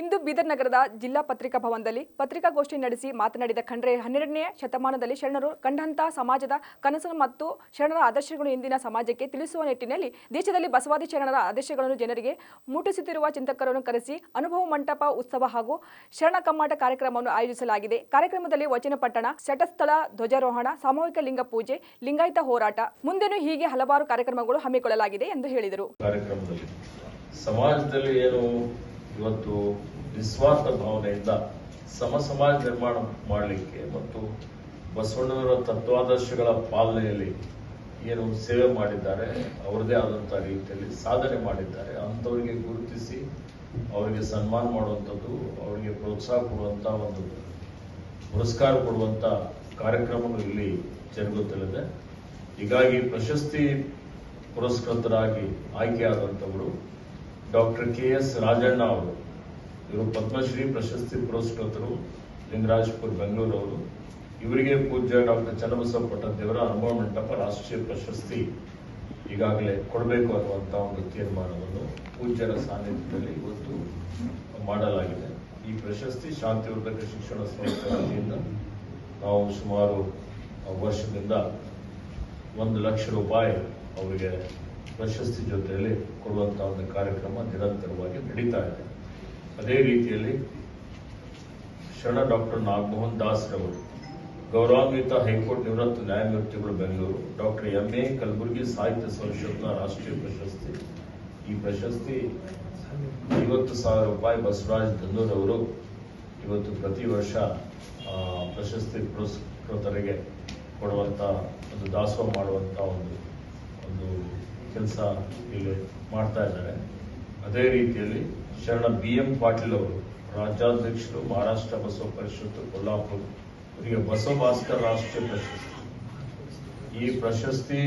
ಇಂದು ಬೀದರ್ ನಗರದ ಜಿಲ್ಲಾ ಪತ್ರಿಕಾ ಭವನದಲ್ಲಿ ಪತ್ರಿಕಾಗೋಷ್ಠಿ ನಡೆಸಿ ಮಾತನಾಡಿದ ಖಂಡ್ರೆ, ಹನ್ನೆರಡನೇ ಶತಮಾನದಲ್ಲಿ ಶರಣರು ಕಂಡಂತಹ ಸಮಾಜದ ಕನಸು ಮತ್ತು ಶರಣರ ಆದರ್ಶಗಳು ಇಂದಿನ ಸಮಾಜಕ್ಕೆ ತಿಳಿಸುವ ನಿಟ್ಟಿನಲ್ಲಿ ದೇಶದಲ್ಲಿ ಬಸವಾದಿ ಶರಣರ ಆದರ್ಶಗಳನ್ನು ಜನರಿಗೆ ಮುಟ್ಟಿಸುತ್ತಿರುವ ಚಿಂತಕರನ್ನು ಕರೆಸಿ ಅನುಭವ ಮಂಟಪ ಉತ್ಸವ ಹಾಗೂ ಶರಣ ಕಮ್ಮಾಟ ಕಾರ್ಯಕ್ರಮವನ್ನು ಆಯೋಜಿಸಲಾಗಿದೆ. ಕಾರ್ಯಕ್ರಮದಲ್ಲಿ ವಚನ ಪಟ್ಟಣ ಶಟಸ್ಥಳ ಧ್ವಜಾರೋಹಣ, ಸಾಮೂಹಿಕ ಲಿಂಗ ಪೂಜೆ, ಲಿಂಗಾಯತ ಹೋರಾಟ ಮುಂದೆನೂ ಹೀಗೆ ಹಲವಾರು ಕಾರ್ಯಕ್ರಮಗಳು ಹಮ್ಮಿಕೊಳ್ಳಲಾಗಿದೆ ಎಂದು ಹೇಳಿದರು. ಸಮಾಜದಲ್ಲಿ ಏನು ಇವತ್ತು ನಿಸ್ವಾರ್ಥ ಭಾವನೆಯಿಂದ ಸಮ ಸಮಾಜ ನಿರ್ಮಾಣ ಮಾಡಲಿಕ್ಕೆ ಮತ್ತು ಬಸವಣ್ಣನವರ ತತ್ವಾದರ್ಶಗಳ ಪಾಲನೆಯಲ್ಲಿ ಏನು ಸೇವೆ ಮಾಡಿದ್ದಾರೆ ಅವರದೇ ಆದಂತಹ ರೀತಿಯಲ್ಲಿ ಸಾಧನೆ ಮಾಡಿದ್ದಾರೆ, ಅಂಥವರಿಗೆ ಗುರುತಿಸಿ ಅವರಿಗೆ ಸನ್ಮಾನ ಮಾಡುವಂಥದ್ದು, ಅವರಿಗೆ ಪ್ರೋತ್ಸಾಹ ಕೊಡುವಂತ ಒಂದು ಪುರಸ್ಕಾರ ಕೊಡುವಂತ ಕಾರ್ಯಕ್ರಮಗಳು ಇಲ್ಲಿ ಜರುಗುತ್ತಲಿದೆ. ಹೀಗಾಗಿ ಪ್ರಶಸ್ತಿ ಪುರಸ್ಕೃತರಾಗಿ ಆಯ್ಕೆಯಾದಂಥವರು ಡಾಕ್ಟರ್ ಕೆ ಎಸ್ ರಾಜಣ್ಣ ಅವರು, ಇವರು ಪದ್ಮಶ್ರೀ ಪ್ರಶಸ್ತಿ ಪುರಸ್ಕೃತರು ಲಿಂಗರಾಜ್ಪುರ್ ಬೆಂಗಳೂರು ಅವರು ಇವರಿಗೆ ಪೂಜ್ಯ ಡಾಕ್ಟರ್ ಚನ್ನಬಸವ ಪಟ್ಟದೇವರ ಅನುಭವ ಮಂಟಪ ರಾಷ್ಟ್ರೀಯ ಪ್ರಶಸ್ತಿ ಈಗಾಗಲೇ ಕೊಡಬೇಕು ಅನ್ನುವಂಥ ಒಂದು ತೀರ್ಮಾನವನ್ನು ಪೂಜ್ಯರ ಸಾನ್ನಿಧ್ಯದಲ್ಲಿ ಇವತ್ತು ಮಾಡಲಾಗಿದೆ. ಈ ಪ್ರಶಸ್ತಿ ಶಾಂತಿವರ್ಧಕ ಶಿಕ್ಷಣ ಸಂಸ್ಥೆ ನಾವು ಸುಮಾರು ವರ್ಷದಿಂದ ಒಂದು ಲಕ್ಷ ರೂಪಾಯಿ ಅವರಿಗೆ ಪ್ರಶಸ್ತಿ ಜೊತೆಯಲ್ಲಿ ಕೊಡುವಂತಹ ಒಂದು ಕಾರ್ಯಕ್ರಮ ನಿರಂತರವಾಗಿ ನಡೀತಾ ಇದೆ. ಅದೇ ರೀತಿಯಲ್ಲಿ ಶರಣ ಡಾಕ್ಟರ್ ನಾಗಮೋಹನ್ ದಾಸ್ ರವರು, ಗೌರವಾನ್ವಿತ ಹೈಕೋರ್ಟ್ ನಿವೃತ್ತ ನ್ಯಾಯಮೂರ್ತಿಗಳು Bengaluru, doctor M A Kalaburagi ಸಾಹಿತ್ಯ ಪರಿಷತ್ನ ರಾಷ್ಟ್ರೀಯ ಪ್ರಶಸ್ತಿ. ಈ ಪ್ರಶಸ್ತಿ ಐವತ್ತು ಸಾವಿರ ರೂಪಾಯಿ ಬಸವರಾಜ್ ಧನ್ನೂರ್ ಅವರು ಇವತ್ತು ಪ್ರತಿ ವರ್ಷ ಪ್ರಶಸ್ತಿ ಪುರಸ್ಕೃತರಿಗೆ ಕೊಡುವಂಥ ಒಂದು ದಾಸೋಹ ಮಾಡುವಂಥ ಒಂದು ಒಂದು ಕೆಲಸ ಇಲ್ಲಿ ಮಾಡ್ತಾ ಇದ್ದಾರೆ. ಅದೇ ರೀತಿಯಲ್ಲಿ ಶರಣ ಬಿ ಎಂ ಪಾಟೀಲ್ ಅವರು, ರಾಜ್ಯಾಧ್ಯಕ್ಷರು, ಮಹಾರಾಷ್ಟ್ರ ಬಸವ ಪರಿಷತ್ತು, ಕೊಲ್ಲಾಪುರ ಇವರಿಗೆ ಬಸವ ಭಾಸ್ಕರ್ ರಾಷ್ಟ್ರೀಯ ಪ್ರಶಸ್ತಿ. ಈ ಪ್ರಶಸ್ತಿ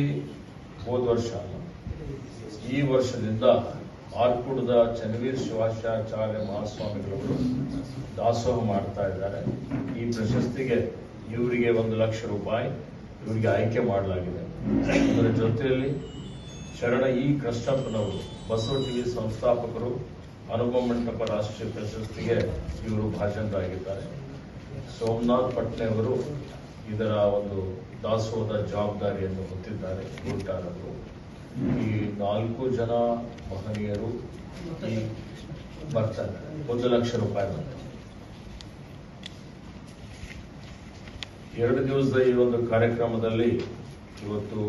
ಹೋದ ವರ್ಷ ಈ ವರ್ಷದಿಂದ ಆರ್ಕುಡದ ಚನ್ನವೀರ್ ಶಿವಾಚಾರ್ಯ ಮಹಾಸ್ವಾಮಿಗಳವರು ದಾಸೋಹ ಮಾಡ್ತಾ ಇದ್ದಾರೆ. ಈ ಪ್ರಶಸ್ತಿಗೆ ಇವರಿಗೆ ಒಂದು ಲಕ್ಷ ರೂಪಾಯಿ, ಇವರಿಗೆ ಆಯ್ಕೆ ಮಾಡಲಾಗಿದೆ. ಅದರ ಜೊತೆಯಲ್ಲಿ ಶರಣ ಇ. ಕೃಷ್ಣಪ್ಪನವರು, ಬಸವ ಟಿವಿ ಸಂಸ್ಥಾಪಕರು ಅನುಭವ ಮಂಟಪ ರಾಷ್ಟ್ರೀಯ ಪ್ರಶಸ್ತಿಗೆ ಇವರು ಭಾಜನರಾಗಿದ್ದಾರೆ. ಸೋಮನಾಥ್ ಪಟ್ನೆ ಅವರು ಇದರ ಒಂದು ದಾಸೋಹದ ಜವಾಬ್ದಾರಿಯನ್ನು ಹೊತ್ತಿದ್ದಾರೆ ಗುರುಟಾರರು ಈ ನಾಲ್ಕು ಜನ ಮಹನೀಯರು ಈ ಬರ್ತಾರೆ, ಒಂದು ಲಕ್ಷ ರೂಪಾಯಿ ಬರ್ತಾರೆ. ಎರಡು ದಿವಸದ ಈ ಒಂದು ಕಾರ್ಯಕ್ರಮದಲ್ಲಿ ಇವತ್ತು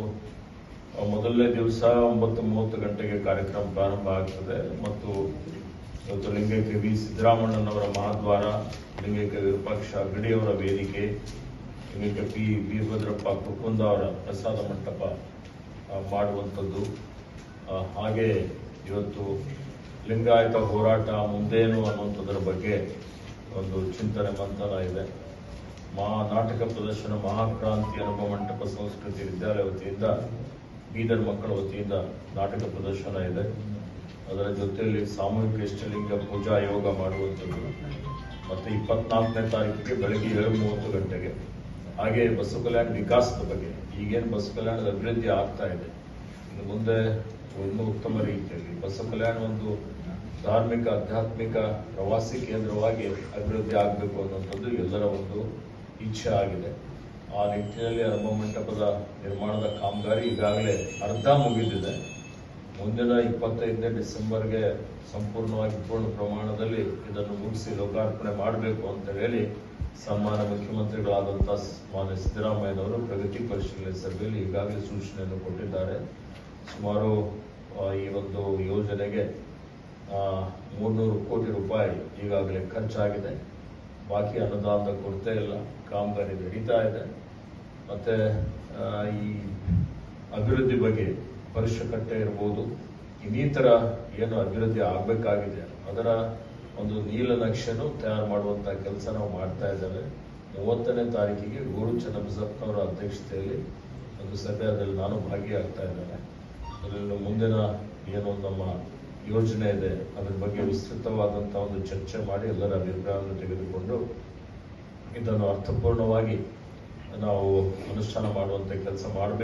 ಮೊದಲನೇ ದಿವಸ ಒಂಬತ್ತು ಮೂವತ್ತು ಗಂಟೆಗೆ ಕಾರ್ಯಕ್ರಮ ಪ್ರಾರಂಭ ಆಗ್ತದೆ. ಮತ್ತು ಇವತ್ತು ಲಿಂಗೈಕ್ಯ ವಿ ಸಿದ್ದರಾಮಣ್ಣನವರ ಮಹಾದ್ವಾರ, ಲಿಂಗೈಕ್ಯ ವಿರೂಪಾಕ್ಷ ಗಡಿಯವರ ವೇದಿಕೆ, ಲಿಂಗೈಕ್ಯ ಪಿ ವೀರಭದ್ರಪ್ಪ ಕುಕುಂದ ಅವರ ಪ್ರಸಾದ ಮಂಟಪ ಮಾಡುವಂಥದ್ದು. ಹಾಗೆ ಇವತ್ತು ಲಿಂಗಾಯತ ಹೋರಾಟ ಮುಂದೇನು ಅನ್ನುವಂಥದ್ರ ಬಗ್ಗೆ ಒಂದು ಚಿಂತನೆ ಮಂಥನ ಇದೆ. ಮಹಾ ನಾಟಕ ಪ್ರದರ್ಶನ ಮಹಾಕ್ರಾಂತಿ ಅನುಭವ ಮಂಟಪ ಸಂಸ್ಕೃತಿ ವಿದ್ಯಾಲಯ ವತಿಯಿಂದ ಬೀದರ್ ಮಕ್ಕಳ ವತಿಯಿಂದ ನಾಟಕ ಪ್ರದರ್ಶನ ಇದೆ. ಅದರ ಜೊತೆಯಲ್ಲಿ ಸಾಮೂಹಿಕ ಇಷ್ಟಲಿಂಗ ಪೂಜಾ ಯೋಗ ಮಾಡುವಂಥದ್ದು. ಮತ್ತು ಇಪ್ಪತ್ನಾಲ್ಕನೇ ತಾರೀಕಿಗೆ ಬೆಳಗ್ಗೆ ಏಳು ಮೂವತ್ತು ಗಂಟೆಗೆ. ಹಾಗೆ ಬಸವ ಕಲ್ಯಾಣ ವಿಕಾಸದ ಬಗ್ಗೆ. ಈಗೇನು ಬಸವ ಕಲ್ಯಾಣದ ಅಭಿವೃದ್ಧಿ ಆಗ್ತಾ ಇದೆ. ಇನ್ನು ಮುಂದೆ ಇನ್ನೂ ಉತ್ತಮ ರೀತಿಯಲ್ಲಿ ಬಸವ ಕಲ್ಯಾಣ ಒಂದು ಧಾರ್ಮಿಕ, ಆಧ್ಯಾತ್ಮಿಕ, ಪ್ರವಾಸಿ ಕೇಂದ್ರವಾಗಿ ಅಭಿವೃದ್ಧಿ ಆಗಬೇಕು ಅನ್ನುವಂಥದ್ದು ಎಲ್ಲರ ಒಂದು ಇಚ್ಛೆ ಆಗಿದೆ. ಆ ನಿಟ್ಟಿನಲ್ಲಿ ಅನುಭವ ಮಂಟಪದ ನಿರ್ಮಾಣದ ಕಾಮಗಾರಿ ಈಗಾಗಲೇ ಅರ್ಧ ಮುಗಿದಿದೆ. ಮುಂದಿನ ಇಪ್ಪತ್ತೈದನೇ ಡಿಸೆಂಬರ್ಗೆ ಸಂಪೂರ್ಣವಾಗಿ ಪೂರ್ಣ ಪ್ರಮಾಣದಲ್ಲಿ ಇದನ್ನು ಮುಗಿಸಿ ಲೋಕಾರ್ಪಣೆ ಮಾಡಬೇಕು ಅಂತ ಹೇಳಿ ಸನ್ಮಾನ ಮುಖ್ಯಮಂತ್ರಿಗಳಾದಂಥ ಮಾನ್ಯ ಸಿದ್ದರಾಮಯ್ಯನವರು ಪ್ರಗತಿ ಪರಿಶೀಲನೆ ಸಭೆಯಲ್ಲಿ ಈಗಾಗಲೇ ಸೂಚನೆಯನ್ನು ಕೊಟ್ಟಿದ್ದಾರೆ. ಸುಮಾರು ಈ ಒಂದು ಯೋಜನೆಗೆ ಮೂರ್ನೂರು ಕೋಟಿ ರೂಪಾಯಿ ಈಗಾಗಲೇ ಖರ್ಚಾಗಿದೆ. ಬಾಕಿ ಅನುದಾನದ ಕೊರತೆ ಇಲ್ಲ. ಕಾಮಗಾರಿ ನಡೀತಾ ಇದೆ. ಮತ್ತೆ ಈ ಅಭಿವೃದ್ಧಿ ಬಗ್ಗೆ ಪರಿಶುಕಟ್ಟೆ ಇರ್ಬೋದು. ಇನ್ನಿತರ ಏನು ಅಭಿವೃದ್ಧಿ ಆಗಬೇಕಾಗಿದೆ, ಅದರ ಒಂದು ನೀಲನಕ್ಷೆನು ತಯಾರು ಮಾಡುವಂಥ ಕೆಲಸ ನಾವು ಮಾಡ್ತಾ ಇದ್ದೇವೆ. ಮೂವತ್ತನೇ ತಾರೀಕಿಗೆ ಗೋರು ಚನ್ನಬಸಪ್ಪನವರ ಅಧ್ಯಕ್ಷತೆಯಲ್ಲಿ ಒಂದು ಸಭೆ ಅದರಲ್ಲಿ ನಾನು ಭಾಗಿಯಾಗ್ತಾ ಇದ್ದೇನೆ. ಅದರಲ್ಲಿ ಮುಂದಿನ ಏನು ನಮ್ಮ ಯೋಜನೆ ಇದೆ. ಅದ್ರ ಬಗ್ಗೆ ವಿಸ್ತೃತವಾದಂತಹ ಒಂದು ಚರ್ಚೆ ಮಾಡಿ ಎಲ್ಲರ ಅಭಿಪ್ರಾಯವನ್ನು ತೆಗೆದುಕೊಂಡು ಇದನ್ನು ಅರ್ಥಪೂರ್ಣವಾಗಿ ನಾವು ಅನುಷ್ಠಾನ ಮಾಡುವಂಥ ಕೆಲಸ ಮಾಡಬೇಕು.